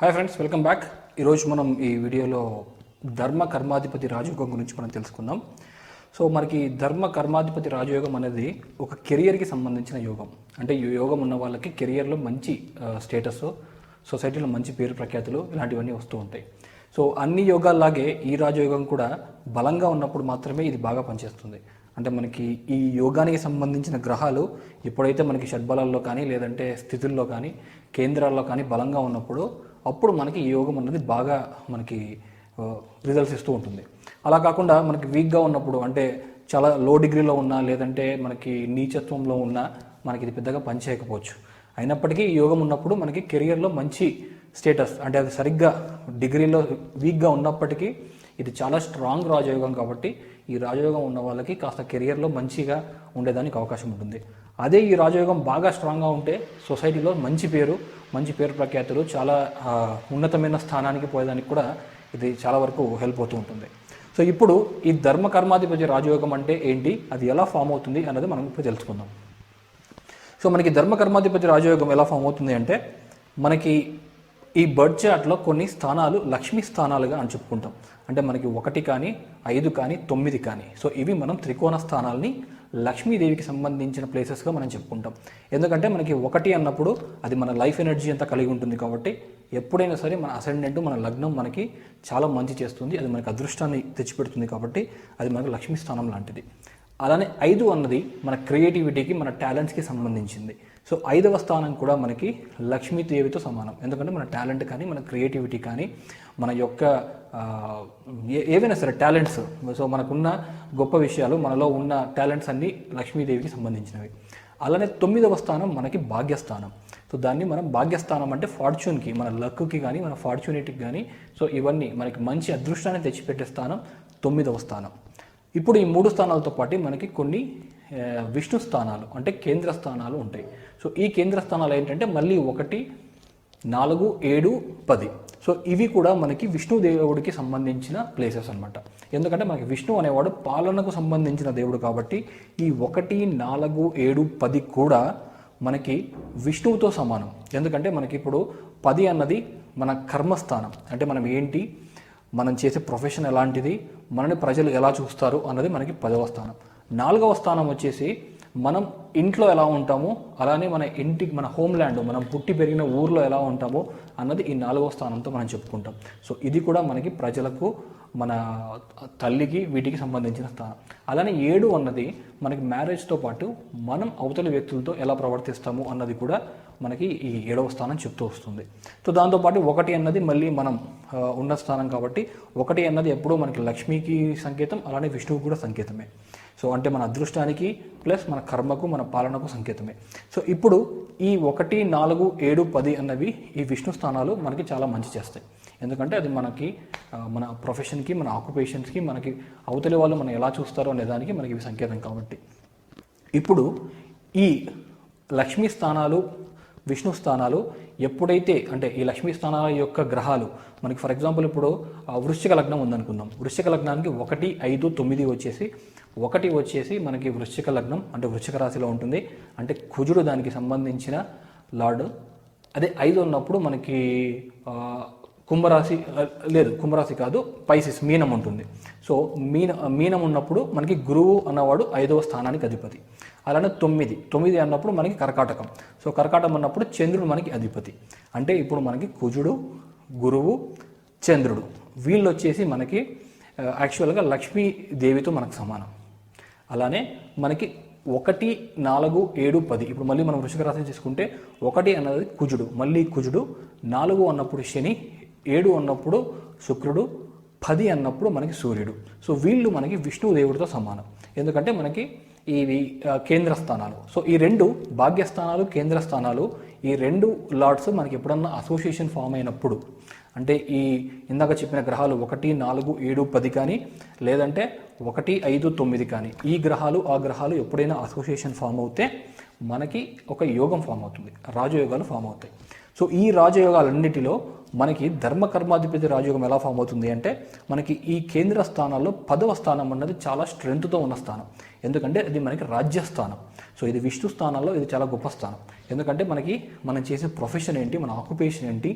Hi friends welcome back ఈరోజు మనం ఈ వీడియోలో ధర్మ కర్మాధిపతి రాజయోగం గురించి మనం తెలుసుకుందాం. సో మనకి ధర్మ కర్మాధిపతి రాజయోగం అనేది ఒక కెరియర్కి సంబంధించిన యోగం. అంటే ఈ యోగం ఉన్న వాళ్ళకి కెరియర్లో మంచి స్టేటస్ సొసైటీలో మంచి పేరు ప్రఖ్యాతులు ఇలాంటివన్నీ వస్తూ ఉంటాయి. సో అన్ని యోగాల్లాగే ఈ రాజయోగం కూడా బలంగా ఉన్నప్పుడు మాత్రమే ఇది బాగా పనిచేస్తుంది. అంటే మనకి ఈ యోగానికి సంబంధించిన గ్రహాలు ఎప్పుడైతే మనకి షడ్బలాల్లో కానీ లేదంటే స్థితుల్లో కానీ కేంద్రాల్లో కానీ బలంగా ఉన్నప్పుడు అప్పుడు మనకి ఈ యోగం అనేది బాగా మనకి రిజల్ట్స్ ఇస్తూ ఉంటుంది. అలా కాకుండా మనకి వీక్గా ఉన్నప్పుడు అంటే చాలా లో డిగ్రీలో ఉన్నా లేదంటే మనకి నీచత్వంలో ఉన్నా మనకి ఇది పెద్దగా పనిచేయకపోవచ్చు అయినప్పటికీ ఈ యోగం ఉన్నప్పుడు మనకి కెరియర్లో మంచి స్టేటస్ అంటే అది సరిగ్గా డిగ్రీలో వీక్గా ఉన్నప్పటికీ ఇది చాలా స్ట్రాంగ్ రాజయోగం కాబట్టి ఈ రాజయోగం ఉన్న వాళ్ళకి కాస్త కెరియర్లో మంచిగా ఉండేదానికి అవకాశం ఉంటుంది. అదే ఈ రాజయోగం బాగా స్ట్రాంగ్గా ఉంటే సొసైటీలో మంచి పేరు మంచి పేరు ప్రఖ్యాతులు చాలా ఉన్నతమైన స్థానానికి పోయేదానికి కూడా ఇది చాలా వరకు హెల్ప్ అవుతూ ఉంటుంది. సో ఇప్పుడు ఈ ధర్మ కర్మాధిపతి రాజయోగం అంటే ఏంటి అది ఎలా ఫామ్ అవుతుంది అన్నది మనం ఇప్పుడు తెలుసుకుందాం. సో మనకి ధర్మ కర్మాధిపతి రాజయోగం ఎలా ఫామ్ అవుతుంది అంటే మనకి ఈ బర్డ్ చార్ట్లో కొన్ని స్థానాలు లక్ష్మీ స్థానాలుగా అని చెప్పుకుంటాం. అంటే మనకి ఒకటి కానీ ఐదు కానీ తొమ్మిది కానీ. సో ఇవి మనం త్రికోణ స్థానాల్ని లక్ష్మీదేవికి సంబంధించిన ప్లేసెస్గా మనం చెప్పుకుంటాం. ఎందుకంటే మనకి ఒకటి అన్నప్పుడు అది మన లైఫ్ ఎనర్జీ అంతా కలిగి ఉంటుంది కాబట్టి ఎప్పుడైనా సరే మన అసెండెంట్ మన లగ్నం మనకి చాలా మంచి చేస్తుంది. అది మనకి అదృష్టాన్ని తెచ్చిపెడుతుంది కాబట్టి అది మనకు లక్ష్మీ స్థానం లాంటిది. అలానే ఐదు అన్నది మన క్రియేటివిటీకి మన టాలెంట్స్కి సంబంధించింది. సో ఐదవ స్థానం కూడా మనకి లక్ష్మీదేవితో సమానం. ఎందుకంటే మన టాలెంట్ కానీ మన క్రియేటివిటీ కానీ మన యొక్క ఏ- ఏవైనా సరే టాలెంట్స్. సో మనకున్న గొప్ప విషయాలు మనలో ఉన్న టాలెంట్స్ అన్నీ లక్ష్మీదేవికి సంబంధించినవి. అలానే తొమ్మిదవ స్థానం మనకి భాగ్యస్థానం. సో దాన్ని మనం భాగ్యస్థానం అంటే ఫార్చ్యూన్కి మన లక్కి కానీ మన ఫార్చ్యూనిటీకి కానీ సో ఇవన్నీ మనకి మంచి అదృష్టాన్ని తెచ్చిపెట్టే స్థానం తొమ్మిదవ స్థానం. ఇప్పుడు ఈ మూడు స్థానాలతో పాటు మనకి కొన్ని విష్ణు స్థానాలు అంటే కేంద్ర స్థానాలు ఉంటాయి. సో ఈ కేంద్ర స్థానాలు ఏంటంటే మళ్ళీ ఒకటి నాలుగు ఏడు పది. సో ఇవి కూడా మనకి విష్ణు దేవుడికి సంబంధించిన ప్లేసెస్ అన్నమాట. ఎందుకంటే మనకి విష్ణు అనేవాడు పాలనకు సంబంధించిన దేవుడు కాబట్టి ఈ ఒకటి నాలుగు ఏడు పది కూడా మనకి విష్ణువుతో సమానం. ఎందుకంటే మనకి ఇప్పుడు పది అన్నది మన కర్మస్థానం. అంటే మనం ఏంటి? మనం చేసే ప్రొఫెషన్ ఎలాంటిది మనని ప్రజలు ఎలా చూస్తారు అన్నది మనకి పదవ స్థానం. నాలుగవ స్థానం వచ్చేసి మనం ఇంట్లో ఎలా ఉంటామో అలానే మన ఇంటికి మన హోమ్ ల్యాండ్ మనం పుట్టి పెరిగిన ఊర్లో ఎలా ఉంటామో అన్నది ఈ నాలుగవ స్థానంతో మనం చెప్పుకుంటాం. సో ఇది కూడా మనకి ప్రజలకు మన తల్లికి వీటికి సంబంధించిన స్థానం. అలానే ఏడు అన్నది మనకి మ్యారేజ్తో పాటు మనం అవతలి వ్యక్తులతో ఎలా ప్రవర్తిస్తాము అన్నది కూడా మనకి ఈ ఏడవ స్థానం చెప్తూ వస్తుంది. సో దాంతోపాటు ఒకటి అన్నది మళ్ళీ మనం ఉన్న స్థానం కాబట్టి ఒకటి అన్నది ఎప్పుడూ మనకి లక్ష్మికి సంకేతం అలానే విష్ణువుకు కూడా సంకేతమే. సో అంటే మన అదృష్టానికి ప్లస్ మన కర్మకు మన పాలనకు సంకేతమే. సో ఇప్పుడు ఈ ఒకటి నాలుగు ఏడు పది అన్నవి ఈ విష్ణు స్థానాలు మనకి చాలా మంచి చేస్తాయి. ఎందుకంటే అది మనకి మన ప్రొఫెషన్కి మన ఆక్యుపేషన్స్కి మనకి అవతలి వాళ్ళు మనం ఎలా చూస్తారో అనే దానికి మనకి ఇవి సంకేతం కాబట్టి. ఇప్పుడు ఈ లక్ష్మీ స్థానాలు విష్ణు స్థానాలు ఎప్పుడైతే అంటే ఈ లక్ష్మీ స్థానాల యొక్క గ్రహాలు మనకి ఫర్ ఎగ్జాంపుల్ ఇప్పుడు ఆ, వృశ్చిక లగ్నం ఉందనుకుందాం. వృశ్చిక లగ్నానికి ఒకటి ఐదు తొమ్మిది వచ్చేసి ఒకటి వచ్చేసి మనకి వృశ్చిక లగ్నం అంటే వృశ్చిక రాశిలో ఉంటుంది. అంటే కుజుడు దానికి సంబంధించిన లార్డ్. అదే ఐదు ఉన్నప్పుడు మనకి కుంభరాశి లేదు కుంభరాశి కాదు పైసిస్ మీనం ఉంటుంది సో మీన మీనం ఉన్నప్పుడు మనకి గురువు అన్నవాడు ఐదవ స్థానానికి అధిపతి. అలానే తొమ్మిది తొమ్మిది అన్నప్పుడు మనకి కర్కాటకం. సో కర్కాటకం అన్నప్పుడు చంద్రుడు మనకి అధిపతి. అంటే ఇప్పుడు మనకి కుజుడు గురువు చంద్రుడు. వీళ్ళు వచ్చేసి మనకి యాక్చువల్గా లక్ష్మీదేవితో మనకు సమానం. అలానే మనకి ఒకటి నాలుగు ఏడు పది. ఇప్పుడు మళ్ళీ మనం వృషిక రాశి తీసుకుంటే ఒకటి అన్నది కుజుడు మళ్ళీ కుజుడు నాలుగు అన్నప్పుడు శని ఏడు అన్నప్పుడు శుక్రుడు పది అన్నప్పుడు మనకి సూర్యుడు. సో వీళ్ళు మనకి విష్ణుదేవుడితో సమానం. ఎందుకంటే మనకి ఇవి కేంద్రస్థానాలు కేంద్ర స్థానాలు. సో ఈ రెండు భాగ్యస్థానాలు కేంద్ర స్థానాలు ఈ రెండు లార్డ్స్ మనకి ఎప్పుడన్నా అసోసియేషన్ ఫామ్ అయినప్పుడు అంటే ఈ ఇందాక చెప్పిన గ్రహాలు ఒకటి నాలుగు ఏడు పది కానీ లేదంటే ఒకటి ఐదు తొమ్మిది కానీ ఈ గ్రహాలు ఆ గ్రహాలు ఎప్పుడైనా అసోసియేషన్ ఫామ్ అవుతే మనకి ఒక యోగం ఫామ్ అవుతుంది రాజయోగాలు ఫామ్ అవుతాయి. సో ఈ రాజయోగాలన్నిటిలో మనకి ధర్మ కర్మాధిపతి రాజయోగం ఎలా ఫామ్ అవుతుంది అంటే మనకి ఈ కేంద్ర స్థానాల్లో పదవ స్థానం అన్నది చాలా స్ట్రెంగ్త్తో ఉన్న స్థానం. ఎందుకంటే ఇది మనకి రాజ్యస్థానం సో ఇది విష్ణు స్థానాల్లో ఇది చాలా గొప్ప స్థానం. ఎందుకంటే మనకి మనం చేసే ప్రొఫెషన్ ఏంటి మన ఆక్యుపేషన్ ఏంటి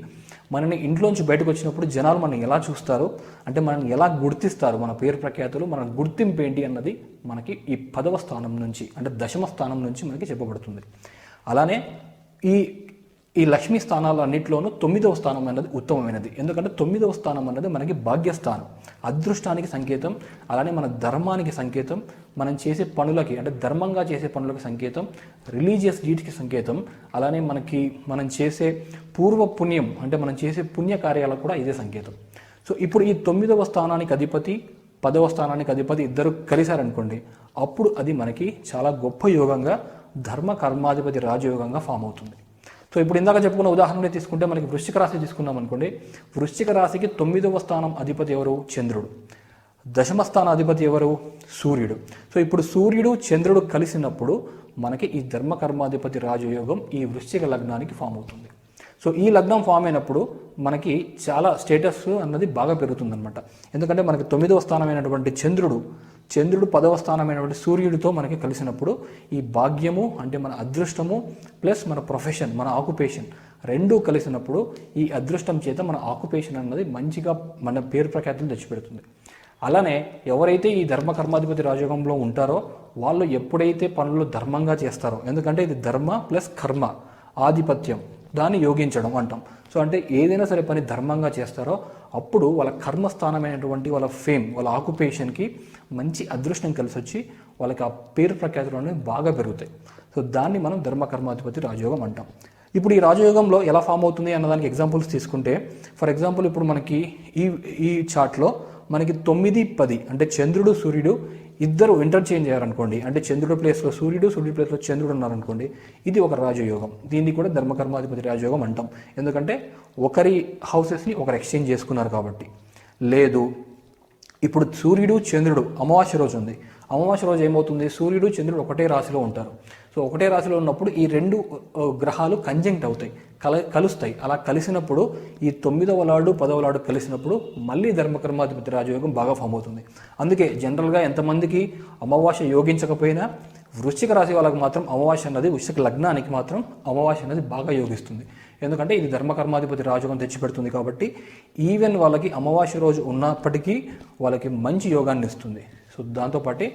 మనని ఇంట్లోంచి బయటకు వచ్చినప్పుడు జనాలు మనం ఎలా చూస్తారు అంటే మనల్ని ఎలా గుర్తిస్తారు మన పేరు ప్రఖ్యాతులు మన గుర్తింపు ఏంటి అన్నది మనకి ఈ పదవ స్థానం నుంచి అంటే దశమ స్థానం నుంచి మనకి చెప్పబడుతుంది. అలానే ఈ ఈ లక్ష్మీ స్థానాలన్నింటిలోనూ తొమ్మిదవ స్థానం అన్నది ఉత్తమమైనది. ఎందుకంటే తొమ్మిదవ స్థానం అన్నది మనకి భాగ్యస్థానం. అదృష్టానికి సంకేతం అలానే మన ధర్మానికి సంకేతం మనం చేసే పనులకి అంటే ధర్మంగా చేసే పనులకి సంకేతం రిలీజియస్ డీట్కి సంకేతం అలానే మనకి మనం చేసే పూర్వ పుణ్యం అంటే మనం చేసే పుణ్య కార్యాలకు కూడా ఇదే సంకేతం. సో ఇప్పుడు ఈ తొమ్మిదవ స్థానానికి అధిపతి పదవ స్థానానికి అధిపతి ఇద్దరు కలిశారనుకోండి అప్పుడు అది మనకి చాలా గొప్ప యోగంగా ధర్మ కర్మాధిపతి రాజయోగంగా ఫామ్ అవుతుంది. సో ఇప్పుడు ఇందాక చెప్పుకున్న ఉదాహరణ తీసుకుంటే మనకి వృశ్చిక రాశి తీసుకున్నాం అనుకోండి. వృశ్చిక రాశికి తొమ్మిదవ స్థానం అధిపతి ఎవరు? చంద్రుడు. దశమ స్థాన అధిపతి ఎవరు? సూర్యుడు. సో ఇప్పుడు సూర్యుడు చంద్రుడు కలిసినప్పుడు మనకి ఈ ధర్మకర్మాధిపతి రాజయోగం ఈ వృశ్చిక లగ్నానికి ఫామ్ అవుతుంది. సో ఈ లగ్నం ఫామ్ అయినప్పుడు మనకి చాలా స్టేటస్ అన్నది బాగా పెరుగుతుందన్నమాట. ఎందుకంటే మనకి తొమ్మిదవ స్థానమైనటువంటి చంద్రుడు చంద్రుడు పదవ స్థానమైనటువంటి సూర్యుడితో మనకి కలిసినప్పుడు ఈ భాగ్యము అంటే మన అదృష్టము ప్లస్ మన ప్రొఫెషన్ మన ఆక్యుపేషన్ రెండూ కలిసినప్పుడు ఈ అదృష్టం చేత మన ఆక్యుపేషన్ అన్నది మంచిగా మన పేరు ప్రఖ్యాతులు తెచ్చిపెడుతుంది. అలానే ఎవరైతే ఈ ధర్మ కర్మాధిపతి రాజయోగంలో ఉంటారో వాళ్ళు ఎప్పుడైతే పనులు ధర్మంగా చేస్తారో ఎందుకంటే ఇది ధర్మ ప్లస్ కర్మ ఆధిపత్యం. దాన్ని యోగించడం అంటాం. సో అంటే ఏదైనా సరే పని ధర్మంగా చేస్తారో అప్పుడు వాళ్ళ కర్మస్థానమైనటువంటి వాళ్ళ ఫేమ్ వాళ్ళ ఆక్యుపేషన్కి మంచి అదృష్టం కలిసి వచ్చి వాళ్ళకి ఆ పేరు ప్రఖ్యాతులు అనేవి బాగా పెరుగుతాయి. సో దాన్ని మనం ధర్మకర్మాధిపతి రాజయోగం అంటాం. ఇప్పుడు ఈ రాజయోగంలో ఎలా ఫామ్ అవుతుంది అన్నదానికి ఎగ్జాంపుల్స్ తీసుకుంటే ఫర్ ఎగ్జాంపుల్ ఇప్పుడు మనకి ఈ ఈ చార్ట్లో మనకి తొమ్మిది పది అంటే చంద్రుడు సూర్యుడు ఇద్దరు ఇంటర్చేంజ్ అయ్యారనుకోండి అంటే చంద్రుడు ప్లేస్లో సూర్యుడు సూర్యుడు ప్లేస్లో చంద్రుడు ఉన్నారనుకోండి ఇది ఒక రాజయోగం. దీన్ని కూడా ధర్మకర్మాధిపతి రాజయోగం అంటాం. ఎందుకంటే ఒకరి హౌసెస్ని ఒకరు ఎక్స్చేంజ్ చేసుకున్నారు కాబట్టి. లేదు ఇప్పుడు సూర్యుడు చంద్రుడు అమావాస్య రోజు ఉంది. అమావాస్య రోజు ఏమవుతుంది? సూర్యుడు చంద్రుడు ఒకటే రాశిలో ఉంటారు. సో ఒకటే రాశిలో ఉన్నప్పుడు ఈ రెండు గ్రహాలు కంజంక్ట్ అవుతాయి కల కలుస్తాయి. అలా కలిసినప్పుడు ఈ తొమ్మిదవ లాడు పదవ లాడు కలిసినప్పుడు మళ్ళీ ధర్మకర్మాధిపతి రాజయోగం బాగా ఫామ్ అవుతుంది. అందుకే జనరల్గా ఎంతమందికి అమావాస్య యోగించకపోయినా వృశ్చిక రాశి వాళ్ళకి మాత్రం అమావాస్య అన్నది వృశ్చిక లగ్నానికి మాత్రం అమావాస్య అనేది బాగా యోగిస్తుంది. ఎందుకంటే ఇది ధర్మకర్మాధిపతి రాజయోగం తెచ్చిపెడుతుంది కాబట్టి ఈవెన్ వాళ్ళకి అమావాస్య రోజు ఉన్నప్పటికీ వాళ్ళకి మంచి యోగాన్ని ఇస్తుంది. సో దాంతోపాటు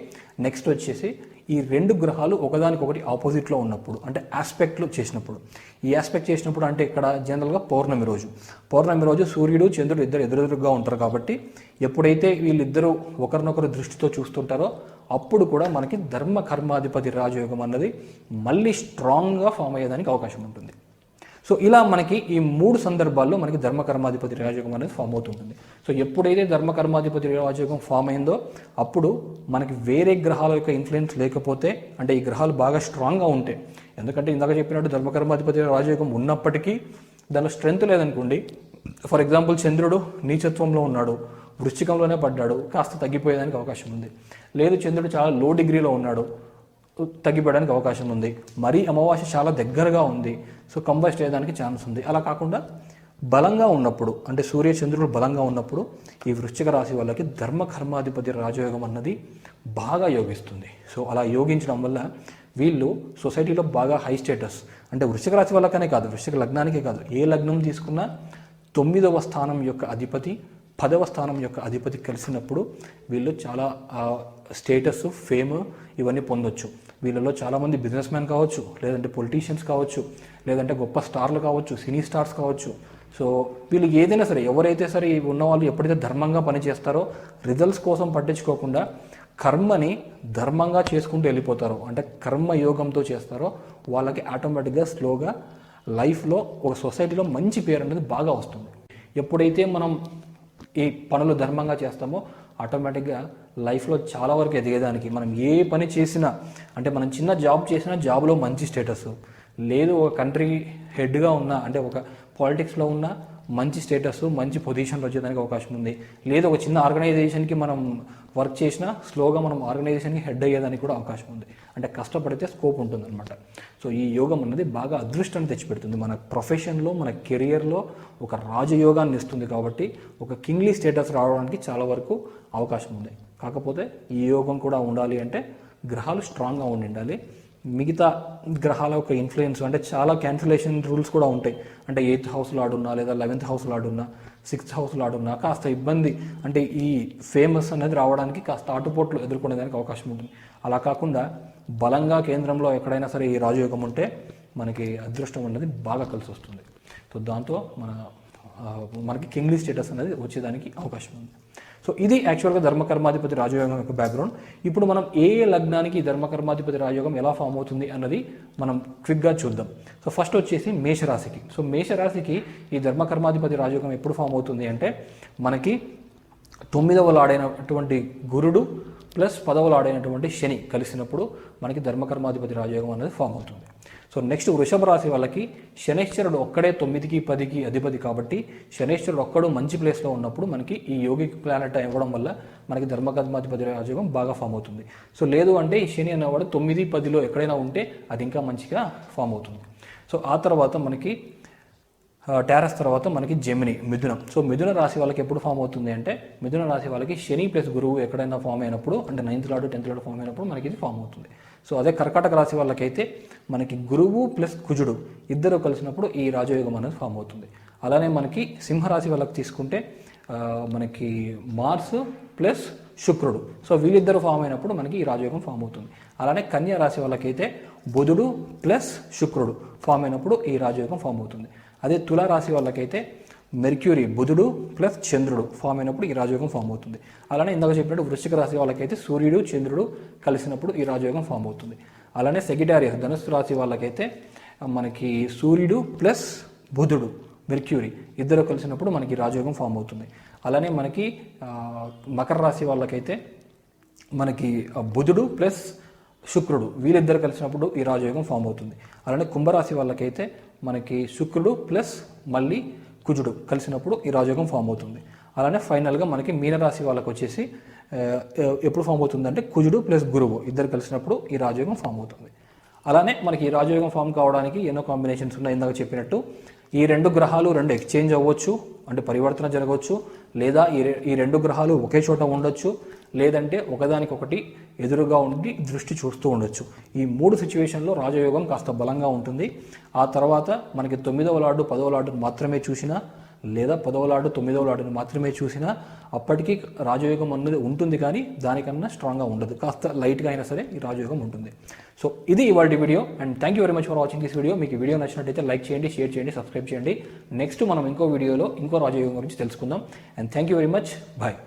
నెక్స్ట్ వచ్చేసి ఈ రెండు గ్రహాలు ఒకదానికొకటి ఆపోజిట్లో ఉన్నప్పుడు అంటే ఆస్పెక్ట్లో చేసినప్పుడు. ఈ ఆస్పెక్ట్ చేసినప్పుడు అంటే ఇక్కడ జనరల్గా పౌర్ణమి రోజు. పౌర్ణమి రోజు సూర్యుడు చంద్రుడు ఇద్దరు ఎదురెదురుగా ఉంటారు కాబట్టి ఎప్పుడైతే వీళ్ళిద్దరూ ఒకరినొకరు దృష్టితో చూస్తుంటారో అప్పుడు కూడా మనకి ధర్మ కర్మాధిపతి రాజయోగం అన్నది మళ్ళీ స్ట్రాంగ్గా ఫామ్ అయ్యేదానికి అవకాశం ఉంటుంది. సో ఇలా మనకి ఈ మూడు సందర్భాల్లో మనకి ధర్మకర్మాధిపతి రాజయోగం అనేది ఫామ్ అవుతుంటుంది. సో ఎప్పుడైతే ధర్మకర్మాధిపతి రాజయోగం ఫామ్ అయిందో అప్పుడు మనకి వేరే గ్రహాల యొక్క ఇన్ఫ్లుయెన్స్ లేకపోతే అంటే ఈ గ్రహాలు బాగా స్ట్రాంగ్గా ఉంటాయి ఎందుకంటే ఇందాక చెప్పినట్టు ధర్మకర్మాధిపతి రాజయోగం ఉన్నప్పటికీ దానిలో స్ట్రెంత్ లేదనుకోండి. ఫర్ ఎగ్జాంపుల్ చంద్రుడు నీచత్వంలో ఉన్నాడు వృశ్చికంలోనే పడ్డాడు కాస్త తగ్గిపోయేదానికి అవకాశం ఉంది. లేదు చంద్రుడు చాలా లో డిగ్రీలో ఉన్నాడు తగ్గిపోవడానికి అవకాశం ఉంది. మరీ అమావాస్య చాలా దగ్గరగా ఉంది. సో కంబస్ట్ చేయడానికి ఛాన్స్ ఉంది. అలా కాకుండా బలంగా ఉన్నప్పుడు అంటే సూర్య చంద్రుడు బలంగా ఉన్నప్పుడు ఈ వృశ్చిక రాశి వాళ్ళకి ధర్మ కర్మాధిపతి రాజయోగం అన్నది బాగా యోగిస్తుంది. సో అలా యోగించడం వల్ల వీళ్ళు సొసైటీలో బాగా హై స్టేటస్. అంటే వృశ్చిక రాశి వాళ్ళకనే కాదు వృశ్చిక లగ్నానికే కాదు. ఏ లగ్నం తీసుకున్నా తొమ్మిదవ స్థానం యొక్క అధిపతి పదవ స్థానం యొక్క అధిపతి కలిసినప్పుడు వీళ్ళు చాలా స్టేటస్ ఫేమ్ ఇవన్నీ పొందొచ్చు. వీళ్ళలో చాలామంది బిజినెస్ మ్యాన్ కావచ్చు లేదంటే పొలిటీషియన్స్ కావచ్చు లేదంటే గొప్ప స్టార్లు కావచ్చు సినీ స్టార్స్ కావచ్చు. సో వీళ్ళు ఏదైనా సరే ఎవరైతే సరే ఉన్నవాళ్ళు ఉన్న వాళ్ళు ఎప్పుడైతే ధర్మంగా పనిచేస్తారో రిజల్ట్స్ కోసం పట్టించుకోకుండా కర్మని ధర్మంగా చేసుకుంటూ వెళ్ళిపోతారో. అంటే కర్మ యోగంతో చేస్తారో వాళ్ళకి ఆటోమేటిక్గా స్లోగా లైఫ్లో ఒక సొసైటీలో మంచి పేరు అనేది బాగా వస్తుంది. ఎప్పుడైతే మనం ఈ పనులు ధర్మంగా చేస్తామో ఆటోమేటిక్గా లైఫ్లో చాలా వరకు ఎదిగేదానికి మనం ఏ పని చేసినా అంటే మనం చిన్న జాబ్ చేసినా జాబ్లో మంచి స్టేటస్. లేదు ఒక కంట్రీ హెడ్గా ఉన్నా అంటే ఒక పాలిటిక్స్లో ఉన్నా మంచి స్టేటస్ మంచి పొజిషన్లో వచ్చేదానికి అవకాశం ఉంది. లేదా ఒక చిన్న ఆర్గనైజేషన్కి మనం వర్క్ చేసినా స్లోగా మనం ఆర్గనైజేషన్కి హెడ్ అయ్యేదానికి కూడా అవకాశం ఉంది. అంటే కష్టపడితే స్కోప్ ఉంటుందన్నమాట. సో ఈ యోగం అనేది బాగా అదృష్టాన్ని తెచ్చిపెడుతుంది. మన ప్రొఫెషన్లో మన కెరియర్లో ఒక రాజయోగాన్ని ఇస్తుంది కాబట్టి ఒక కింగ్లీ స్టేటస్ రావడానికి చాలా వరకు అవకాశం ఉంది. కాకపోతే ఈ యోగం కూడా ఉండాలి అంటే గ్రహాలు స్ట్రాంగ్గా ఉండి ఉండాలి మిగతా గ్రహాల యొక్క ఇన్ఫ్లుయెన్స్ అంటే చాలా క్యాన్సిలేషన్ రూల్స్ కూడా ఉంటాయి. అంటే ఎయిత్ హౌస్లో ఆడున్నా లేదా లెవెన్త్ హౌస్లో ఆడున్నా సిక్స్త్ హౌస్లో ఆడున్నా కాస్త ఇబ్బంది. అంటే ఈ ఫేమస్ అనేది రావడానికి కాస్త ఆటుపోట్లు ఎదుర్కొనేదానికి అవకాశం ఉంటుంది. అలా కాకుండా బలంగా కేంద్రంలో ఎక్కడైనా సరే ఈ రాజయోగం ఉంటే మనకి అదృష్టం అనేది బాగా కలిసి వస్తుంది. సో దాంతో మన మనకి కింగ్లీ స్టేటస్ అనేది వచ్చేదానికి అవకాశం ఉంది. సో ఇది యాక్చువల్గా ధర్మకర్మాధిపతి రాజయోగం యొక్క బ్యాక్గ్రౌండ్ ఇప్పుడు మనం ఏ ఏ లగ్నానికి ధర్మకర్మాధిపతి రాజయోగం ఎలా ఫామ్ అవుతుంది అన్నది మనం క్విక్గా చూద్దాం. సో ఫస్ట్ వచ్చేసి మేషరాశికి. సో మేషరాశికి ఈ ధర్మకర్మాధిపతి రాజయోగం ఎప్పుడు ఫామ్ అవుతుంది అంటే మనకి తొమ్మిదవ లాడైనటువంటి గురుడు ప్లస్ పదవ లాడైనటువంటి శని కలిసినప్పుడు మనకి ధర్మకర్మాధిపతి రాజయోగం అనేది ఫామ్ అవుతుంది. సో నెక్స్ట్ వృషభ రాశి వాళ్ళకి శనేశ్వరుడు ఒక్కడే తొమ్మిదికి పదికి అధిపతి కాబట్టి శనేశ్వరుడు ఒక్కడు మంచి ప్లేస్లో ఉన్నప్పుడు మనకి ఈ యోగిక్ ప్లానెట్ ఇవ్వడం వల్ల మనకి ధర్మకర్మాధిపతి రాజయోగం బాగా ఫామ్ అవుతుంది. సో లేదు అంటే ఈ శని అనేవాడు తొమ్మిది పదిలో ఎక్కడైనా ఉంటే అది ఇంకా మంచిగా ఫామ్ అవుతుంది. సో ఆ తర్వాత మనకి టారస్ తర్వాత మనకి జెమిని మిథునం. సో మిథున రాశి వాళ్ళకి ఎప్పుడు ఫామ్ అవుతుంది అంటే మిథున రాశి వాళ్ళకి శని ప్లస్ గురువు ఎక్కడైనా ఫామ్ అయినప్పుడు అంటే నైన్త్ లాడు టెన్త్ లాడు ఫామ్ అయినప్పుడు మనకి ఇది ఫామ్ అవుతుంది. సో అదే కర్కాటక రాశి వాళ్ళకైతే మనకి గురువు ప్లస్ కుజుడు ఇద్దరు కలిసినప్పుడు ఈ రాజయోగం అనేది ఫామ్ అవుతుంది. అలానే మనకి సింహరాశి వాళ్ళకి తీసుకుంటే మనకి మార్స్ ప్లస్ శుక్రుడు. సో వీళ్ళిద్దరు ఫామ్ అయినప్పుడు మనకి ఈ రాజయోగం ఫామ్ అవుతుంది. అలానే కన్యా రాశి వాళ్ళకైతే బుధుడు ప్లస్ శుక్రుడు ఫామ్ అయినప్పుడు ఈ రాజయోగం ఫామ్ అవుతుంది. అదే తులారాశి వాళ్ళకైతే మెర్క్యూరీ బుధుడు ప్లస్ చంద్రుడు ఫామ్ అయినప్పుడు ఈ రాజయోగం ఫామ్ అవుతుంది. అలానే ఇందాక చెప్పినట్టు వృశ్చిక రాశి వాళ్ళకైతే సూర్యుడు చంద్రుడు కలిసినప్పుడు ఈ రాజయోగం ఫామ్ అవుతుంది. అలానే సెగిటారియస్ ధనుసు రాశి వాళ్ళకైతే మనకి సూర్యుడు ప్లస్ బుధుడు మెర్క్యూరీ ఇద్దరు కలిసినప్పుడు మనకి రాజయోగం ఫామ్ అవుతుంది. అలానే మనకి మకర రాశి వాళ్ళకైతే మనకి బుధుడు ప్లస్ శుక్రుడు వీళ్ళిద్దరు కలిసినప్పుడు ఈ రాజయోగం ఫామ్ అవుతుంది. అలానే కుంభరాశి వాళ్ళకైతే మనకి శుక్రుడు ప్లస్ మళ్ళీ కుజుడు కలిసినప్పుడు ఈ రాజయోగం ఫామ్ అవుతుంది. అలానే ఫైనల్గా మనకి మీనరాశి వాళ్ళకి వచ్చేసి ఎప్పుడు ఫామ్ అవుతుందంటే కుజుడు ప్లస్ గురువు ఇద్దరు కలిసినప్పుడు ఈ రాజయోగం ఫామ్ అవుతుంది. అలానే మనకి ఈ రాజయోగం ఫామ్ కావడానికి ఎన్నో కాంబినేషన్స్ ఉన్నాయి ఇందాక చెప్పినట్టు. ఈ రెండు గ్రహాలు రెండు ఎక్స్చేంజ్ అవ్వచ్చు అంటే పరివర్తన జరగవచ్చు లేదా ఈ ఈ రెండు గ్రహాలు ఒకే చోట ఉండొచ్చు లేదంటే ఒకదానికొకటి ఎదురుగా ఉండి దృష్టి చూస్తూ ఉండొచ్చు. ఈ మూడు సిచ్యువేషన్లో రాజయోగం కాస్త బలంగా ఉంటుంది. ఆ తర్వాత మనకి తొమ్మిదవ లాడు పదవ లాడును మాత్రమే చూసినా లేదా పదవ లాడు తొమ్మిదవ లాడును మాత్రమే చూసినా అప్పటికీ రాజయోగం అన్నది ఉంటుంది కానీ దానికన్నా స్ట్రాంగ్గా ఉండదు. కాస్త లైట్గా అయినా సరే ఈ రాజయోగం ఉంటుంది. సో ఇది ఇవాళ video and thank you very much for watching this video. మీకు వీడియో నచ్చినట్టయితే లైక్ చేయండి షేర్ చేయండి సబ్స్క్రైబ్ చేయండి. నెక్స్ట్ మనం ఇంకో వీడియోలో ఇంకో రాజయోగం గురించి తెలుసుకుందాం. And thank you very much. Bye.